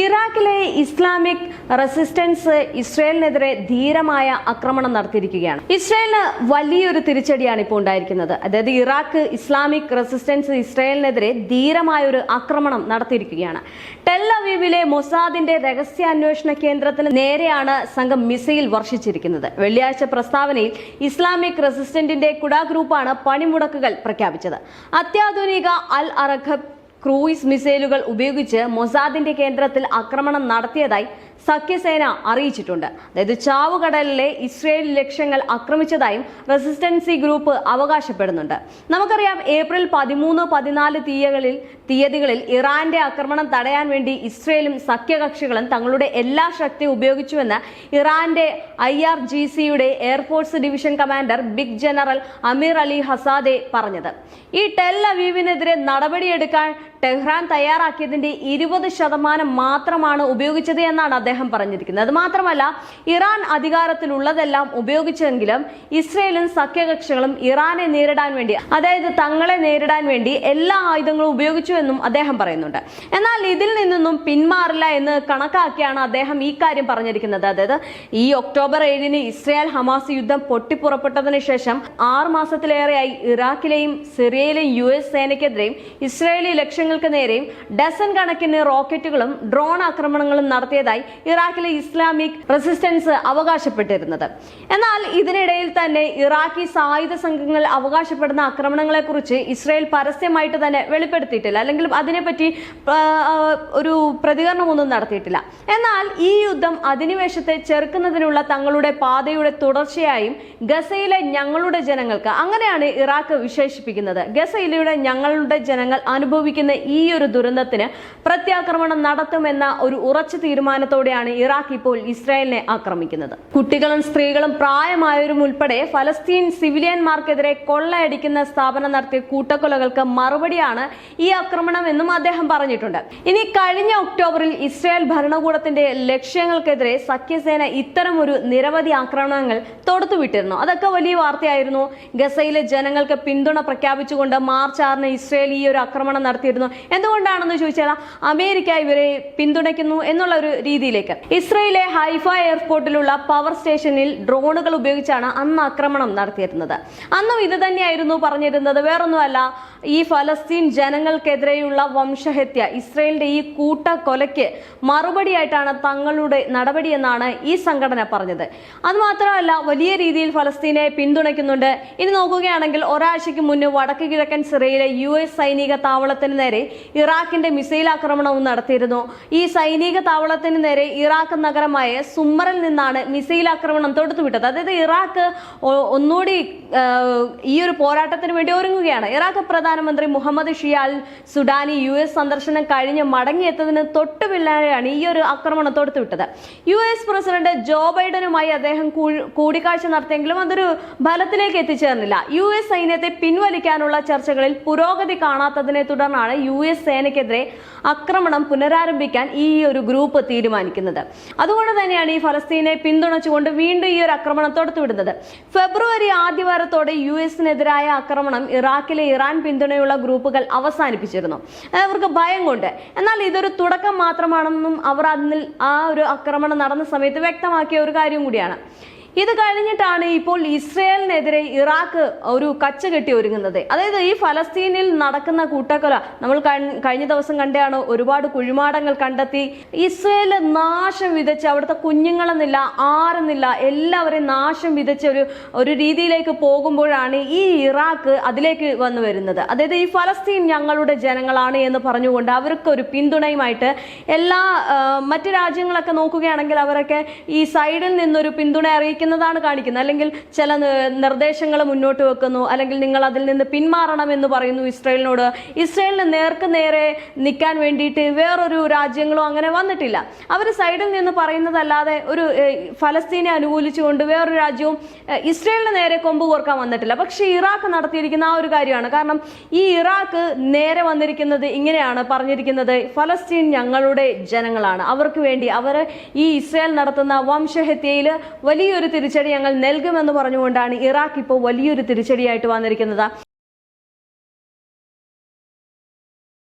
ഇറാഖിലെ Islamic resistance ഇസ്രയേലിനെതിരെ ധീരമായ ആക്രമണം നടത്തിയിരിക്കുകയാണ്. ഇസ്രയേലിന് വലിയൊരു തിരിച്ചടിയാണ് ഇപ്പോൾ ഉണ്ടായിരിക്കുന്നത്. അതായത് ഇറാഖ് ഇസ്ലാമിക് റെസിസ്റ്റൻസ് ഇസ്രയേലിനെതിരെ ധീരമായ ഒരു ആക്രമണം നടത്തിയിരിക്കുകയാണ്. ടെൽ അവീവിലെ മൊസാദിന്റെ രഹസ്യാന്വേഷണ കേന്ദ്രത്തിന് നേരെയാണ് സംഘം മിസൈൽ വർഷിച്ചിരിക്കുന്നത്. വെള്ളിയാഴ്ച പ്രസ്താവനയിൽ ഇസ്ലാമിക് റെസിസ്റ്റന്റിന്റെ കുടാ ഗ്രൂപ്പാണ് പണിമുടക്കുകൾ പ്രഖ്യാപിച്ചത്. അത്യാധുനിക അൽ അറഖബ് ക്രൂയിസ് മിസൈലുകൾ ഉപയോഗിച്ച് മൊസാദിന്റെ കേന്ദ്രത്തിൽ ആക്രമണം നടത്തിയതായി സഖ്യസേന അറിയിച്ചിട്ടുണ്ട്. അതായത് ചാവുകടലിലെ ഇസ്രയേൽ ലക്ഷ്യങ്ങൾ ആക്രമിച്ചതായും റെസിസ്റ്റൻസി ഗ്രൂപ്പ് അവകാശപ്പെടുന്നുണ്ട്. നമുക്കറിയാം ഏപ്രിൽ പതിമൂന്ന് പതിനാല് തീയകളിൽ തീയതികളിൽ ഇറാന്റെ ആക്രമണം തടയാൻ വേണ്ടി ഇസ്രയേലും സഖ്യകക്ഷികളും തങ്ങളുടെ എല്ലാ ശക്തി ഉപയോഗിച്ചുവെന്ന് ഇറാന്റെ ഐ ആർ ജി സിയുടെ air force division commander brig general Amir Ali Hajizadeh പറഞ്ഞത്. ഈ ടെൽ അവീവിനെതിരെ നടപടിയെടുക്കാൻ ടെഹ്റാൻ തയ്യാറാക്കിയതിന്റെ ഇരുപത് ശതമാനം മാത്രമാണ് ഉപയോഗിച്ചത് എന്നാണ് അദ്ദേഹം പറഞ്ഞിരിക്കുന്നത്. അത് മാത്രമല്ല ഇറാൻ അധികാരത്തിലുള്ളതെല്ലാം ഉപയോഗിച്ചെങ്കിലും ഇസ്രയേലും സഖ്യകക്ഷികളും ഇറാനെ നേരിടാൻ വേണ്ടി അതായത് തങ്ങളെ നേരിടാൻ വേണ്ടി എല്ലാ ആയുധങ്ങളും ഉപയോഗിച്ചു എന്നും അദ്ദേഹം പറയുന്നുണ്ട്. എന്നാൽ ഇതിൽ നിന്നൊന്നും പിന്മാറില്ല എന്ന് കണക്കാക്കിയാണ് അദ്ദേഹം ഈ കാര്യം പറഞ്ഞിരിക്കുന്നത്. അതായത് ഈ ഒക്ടോബർ ഏഴിന് ഇസ്രായേൽ ഹമാസ് യുദ്ധം പൊട്ടിപ്പുറപ്പെട്ടതിന് ശേഷം ആറ് മാസത്തിലേറെയായി ഇറാഖിലെയും സിറിയയിലെയും യു എസ് സേനയ്ക്കെതിരെയും ഇസ്രായേലി ലക്ഷ്യങ്ങൾക്ക് നേരെയും ഡസൻ കണക്കിന് റോക്കറ്റുകളും ഡ്രോൺ ആക്രമണങ്ങളും നടത്തിയതായി ഇറാഖിലെ ഇസ്ലാമിക് റെസിസ്റ്റൻസ് അവകാശപ്പെട്ടിരുന്നത്. എന്നാൽ ഇതിനിടയിൽ തന്നെ ഇറാഖി സായുധ സംഘങ്ങൾ അവകാശപ്പെടുന്ന ആക്രമണങ്ങളെക്കുറിച്ച് ഇസ്രായേൽ പരസ്യമായിട്ട് തന്നെ വെളിപ്പെടുത്തിയിട്ടില്ല. അല്ലെങ്കിൽ അതിനെപ്പറ്റി ഒരു പ്രതികരണമൊന്നും നടത്തിയിട്ടില്ല. എന്നാൽ ഈ യുദ്ധം അധിനിവേശത്തെ ചെറുക്കുന്നതിനുള്ള തങ്ങളുടെ പാതയുടെ തുടർച്ചയായും ഗസയിലെ ഞങ്ങളുടെ ജനങ്ങൾക്ക് അങ്ങനെയാണ് ഇറാഖ് വിശേഷിപ്പിക്കുന്നത്. ഗസയിലെ ഞങ്ങളുടെ ജനങ്ങൾ അനുഭവിക്കുന്ന ഈ ഒരു ദുരന്തത്തിന് പ്രത്യാക്രമണം നടത്തുമെന്ന ഒരു ഉറച്ച തീരുമാനത്തോടെയാണ് ഇറാഖ് ഇപ്പോൾ ഇസ്രായേലിനെ ആക്രമിക്കുന്നത്. കുട്ടികളും സ്ത്രീകളും പ്രായമായവരും ഉൾപ്പെടെ ഫലസ്തീൻ സിവിലിയന്മാർക്കെതിരെ കൊള്ളയടിക്കുന്ന സ്ഥാപനം നടത്തിയ കൂട്ടക്കൊലകൾക്ക് മറുപടിയാണ് ഈ ആക്രമണം എന്നും അദ്ദേഹം പറഞ്ഞിട്ടുണ്ട്. ഇനി കഴിഞ്ഞ ഒക്ടോബറിൽ ഇസ്രായേൽ ഭരണകൂടത്തിന്റെ ലക്ഷ്യങ്ങൾക്കെതിരെ സഖ്യസേന ഇത്തരം ഒരു നിരവധി ആക്രമണങ്ങൾ തൊടുത്തുവിട്ടിരുന്നു. അതൊക്കെ വലിയ വാർത്തയായിരുന്നു. ഗസയിലെ ജനങ്ങൾക്ക് പിന്തുണ പ്രഖ്യാപിച്ചുകൊണ്ട് മാർച്ച് ആറിന് ഇസ്രായേൽ ഈ ഒരു ആക്രമണം നടത്തിയിരുന്നു. എന്തുകൊണ്ടാണെന്ന് ചോദിച്ചാൽ അമേരിക്ക ഇവരെ പിന്തുണയ്ക്കുന്നു എന്നുള്ള ഒരു രീതിയിലേക്ക്. ഇസ്രയേലിലെ ഹൈഫ എയർപോർട്ടിലുള്ള പവർ സ്റ്റേഷനിൽ ഡ്രോണുകൾ ഉപയോഗിച്ചാണ് അന്ന് ആക്രമണം നടത്തിയിരുന്നത്. അന്നും ഇത് തന്നെയായിരുന്നു പറഞ്ഞിരുന്നത്. വേറൊന്നുമല്ല ഈ ഫലസ്തീൻ ജനങ്ങൾക്കെതിരെയുള്ള വംശഹത്യ ഇസ്രയേലിന്റെ ഈ കൂട്ട കൊലയ്ക്ക് മറുപടിയായിട്ടാണ് തങ്ങളുടെ നടപടിയെന്നാണ് ഈ സംഘടന പറഞ്ഞത്. അതുമാത്രമല്ല വലിയ രീതിയിൽ ഫലസ്തീനെ പിന്തുണയ്ക്കുന്നുണ്ട്. ഇനി നോക്കുകയാണെങ്കിൽ ഒരാഴ്ചയ്ക്ക് മുന്നേ വടക്ക് കിഴക്കൻ സിറിയയിലെ യു എസ് സൈനിക താവളത്തിന് നേരെ ഇറാഖിന്റെ മിസൈൽ ആക്രമണവും നടത്തിയിരുന്നു. ഈ സൈനിക താവളത്തിന് നേരെ ഇറാഖ് നഗരമായ സുമ്മറിൽ നിന്നാണ് മിസൈൽ ആക്രമണം തൊടുത്തുവിട്ടത്. അതായത് ഇറാഖ് ഒന്നുകൂടി ഈ ഒരു പോരാട്ടത്തിന് വേണ്ടി ഒരുങ്ങുകയാണ്. ഇറാഖ് പ്രധാനമന്ത്രി Mohammed Shia al Sudani U S സന്ദർശനം കഴിഞ്ഞ് മടങ്ങിയെത്തതിന് തൊട്ടുപിള്ളാരെയാണ് ഈ ഒരു ആക്രമണം തൊടുത്തുവിട്ടത്. യു എസ് പ്രസിഡന്റ് ജോ ബൈഡനുമായി അദ്ദേഹം കൂടിക്കാഴ്ച നടത്തിയെങ്കിലും അതൊരു ഫലത്തിലേക്ക് എത്തിച്ചേർന്നില്ല. യു എസ് സൈന്യത്തെ പിൻവലിക്കാനുള്ള ചർച്ചകളിൽ പുരോഗതി കാണാത്തതിനെ തുടർന്നാണ് യു എസ് സേനയ്ക്കെതിരെ ആക്രമണം പുനരാരംഭിക്കാൻ ഈ ഒരു ഗ്രൂപ്പ് തീരുമാനിക്കുന്നത്. അതുകൊണ്ട് തന്നെയാണ് ഈ ഫലസ്തീനെ പിന്തുണച്ചുകൊണ്ട് വീണ്ടും ഈ ഒരു ആക്രമണം തൊടുത്തുവിടുന്നത്. ഫെബ്രുവരി ആദ്യവാരത്തോടെ യു എസിനെതിരായ ആക്രമണം ഇറാഖിലെ ഇറാൻ പിന്തുണയുള്ള ഗ്രൂപ്പുകൾ അവസാനിപ്പിച്ചിരുന്നു. അവർക്ക് ഭയം കൊണ്ട് എന്നാൽ ഇതൊരു തുടക്കം മാത്രമാണെന്നും അവർ അതിൽ ആ ഒരു ആക്രമണം നടന്ന സമയത്ത് വ്യക്തമാക്കിയ ഒരു കാര്യം കൂടിയാണ്. ഇത് കഴിഞ്ഞിട്ടാണ് ഇപ്പോൾ ഇസ്രയേലിനെതിരെ ഇറാഖ് ഒരു കച്ച കെട്ടി ഒരുങ്ങുന്നത്. അതായത് ഈ ഫലസ്തീനിൽ നടക്കുന്ന കൂട്ടക്കൊല നമ്മൾ കഴിഞ്ഞ ദിവസം കണ്ടാണ് ഒരുപാട് കുഴിമാടങ്ങൾ കണ്ടെത്തി. ഇസ്രയേൽ നാശം വിതച്ച് അവിടുത്തെ കുഞ്ഞുങ്ങളെന്നില്ല ആരെന്നില്ല എല്ലാവരെയും നാശം വിതച്ച ഒരു ഒരു രീതിയിലേക്ക് പോകുമ്പോഴാണ് ഈ ഇറാഖ് അതിലേക്ക് വന്നു വരുന്നത്. അതായത് ഈ ഫലസ്തീൻ ഞങ്ങളുടെ ജനങ്ങളാണ് എന്ന് പറഞ്ഞുകൊണ്ട് അവർക്ക് ഒരു പിന്തുണയുമായിട്ട് എല്ലാ മറ്റു രാജ്യങ്ങളൊക്കെ നോക്കുകയാണെങ്കിൽ അവരൊക്കെ ഈ സൈഡിൽ നിന്നൊരു പിന്തുണ അറിയിക്കുന്നതാണ് കാണിക്കുന്നത്. അല്ലെങ്കിൽ ചില നിർദ്ദേശങ്ങൾ മുന്നോട്ട് വെക്കുന്നു. അല്ലെങ്കിൽ നിങ്ങൾ അതിൽ നിന്ന് പിന്മാറണം എന്ന് പറയുന്നു ഇസ്രയേലിനോട്. ഇസ്രയേലിന് നേർക്ക് നേരെ നിൽക്കാൻ വേണ്ടിയിട്ട് വേറൊരു രാജ്യങ്ങളോ അങ്ങനെ വന്നിട്ടില്ല. അവർ സൈഡിൽ നിന്ന് പറയുന്നതല്ലാതെ ഒരു ഫലസ്തീനെ അനുകൂലിച്ചുകൊണ്ട് വേറൊരു രാജ്യവും ഇസ്രയേലിന് നേരെ കൊമ്പ് കോർക്കാൻ വന്നിട്ടില്ല. പക്ഷേ ഇറാഖ് നടത്തിയിരിക്കുന്ന ആ ഒരു കാര്യമാണ്. കാരണം ഈ ഇറാഖ് നേരെ വന്നിരിക്കുന്നത് ഇങ്ങനെയാണ് പറഞ്ഞിരിക്കുന്നത്. ഫലസ്തീൻ ഞങ്ങളുടെ ജനങ്ങളാണ്. അവർക്ക് വേണ്ടി അവർ ഈ ഇസ്രയേൽ നടത്തുന്ന വംശഹത്യയിൽ വലിയൊരു തിരിച്ചടി ഞങ്ങൾ നൽകുമെന്ന് പറഞ്ഞുകൊണ്ടാണ് ഇറാഖ് ഇപ്പോൾ വലിയൊരു തിരിച്ചടിയായിട്ട് വന്നിരിക്കുന്നത്.